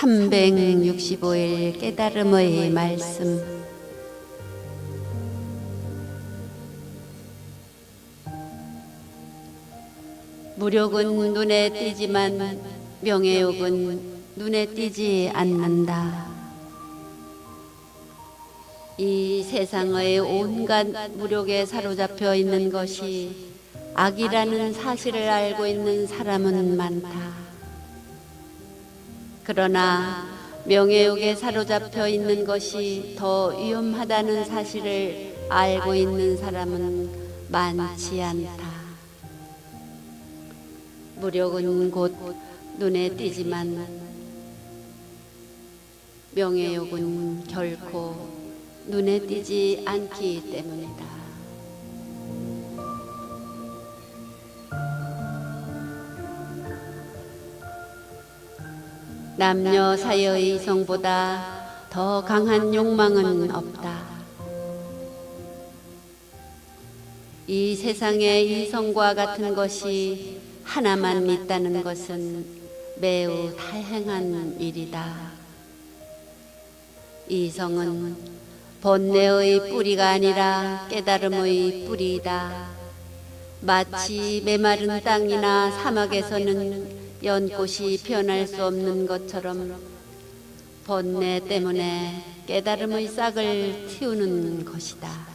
365일 깨달음의 말씀 무력은 눈에 띄지만 명예욕은 눈에 띄지 않는다. 이 세상의 온갖 무력에 사로잡혀 있는 것이 악이라는 사실을 알고 있는 사람은 많다. 그러나 명예욕에 사로잡혀 있는 것이 더 위험하다는 사실을 알고 있는 사람은 많지 않다. 무력은 곧 눈에 띄지만 명예욕은 결코 눈에 띄지 않기 때문이다. 남녀 사이의 이성보다 더 강한 욕망은 없다. 이 세상에 이성과 같은 것이 하나만 있다는 것은 매우 다행한 일이다. 이성은 번뇌의 뿌리가 아니라 깨달음의 뿌리이다. 마치 메마른 땅이나 사막에서는 연꽃이 변할 수 없는 것처럼 번뇌 때문에 깨달음의 싹을 틔우는 것이다.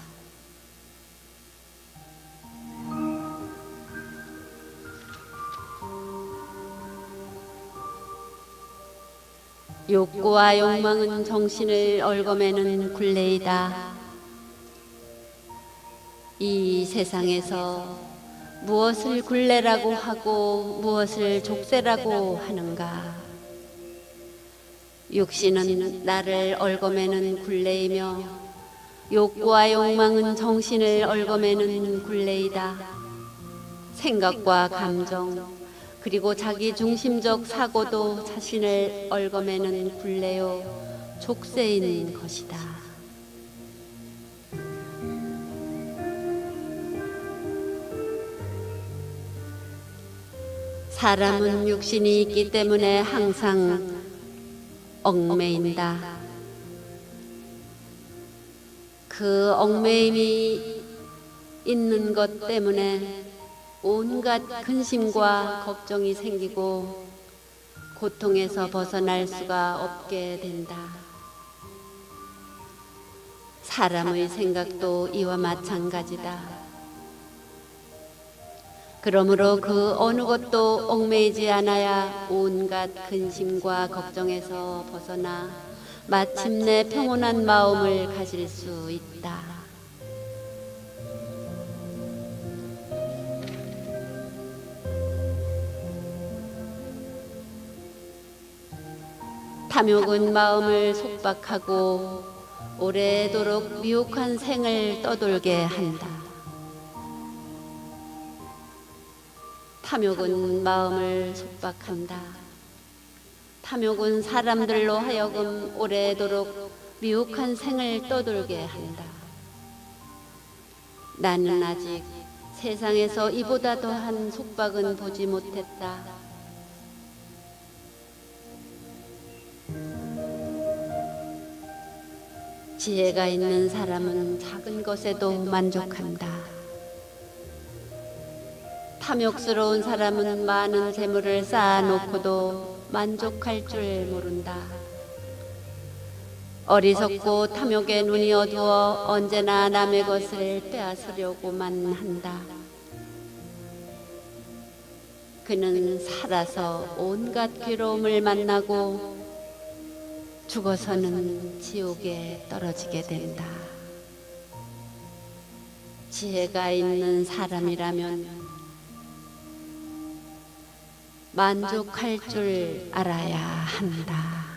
욕구와 욕망은 정신을 얽어매는 굴레이다. 이 세상에서 무엇을 굴레라고 하고 무엇을 족쇄라고 하는가? 육신은 나를 얽어매는 굴레이며 욕구와 욕망은 정신을 얽어매는 굴레이다. 생각과 감정 그리고 자기 중심적 사고도 자신을 얽어매는 굴레요 족쇄인 것이다. 사람은 육신이 있기 때문에 항상 얽매인다. 그 얽매임이 있는 것 때문에 온갖 근심과 걱정이 생기고 고통에서 벗어날 수가 없게 된다. 사람의 생각도 이와 마찬가지다. 그러므로 그 어느 것도 얽매이지 않아야 온갖 근심과 걱정에서 벗어나 마침내 평온한 마음을 가질 수 있다. 탐욕은 마음을 속박하고 오래도록 미혹한 생을 떠돌게 한다. 탐욕은 마음을 속박한다. 탐욕은 사람들로 하여금 오래도록 미혹한 생을 떠돌게 한다. 나는 아직 세상에서 이보다 더한 속박은 보지 못했다. 지혜가 있는 사람은 작은 것에도 만족한다. 탐욕스러운 사람은 많은 재물을 쌓아놓고도 만족할 줄 모른다. 어리석고 탐욕에 눈이 어두워 언제나 남의 것을 빼앗으려고만 한다. 그는 살아서 온갖 괴로움을 만나고 죽어서는 지옥에 떨어지게 된다. 지혜가 있는 사람이라면 만족할 줄 알아야 한다.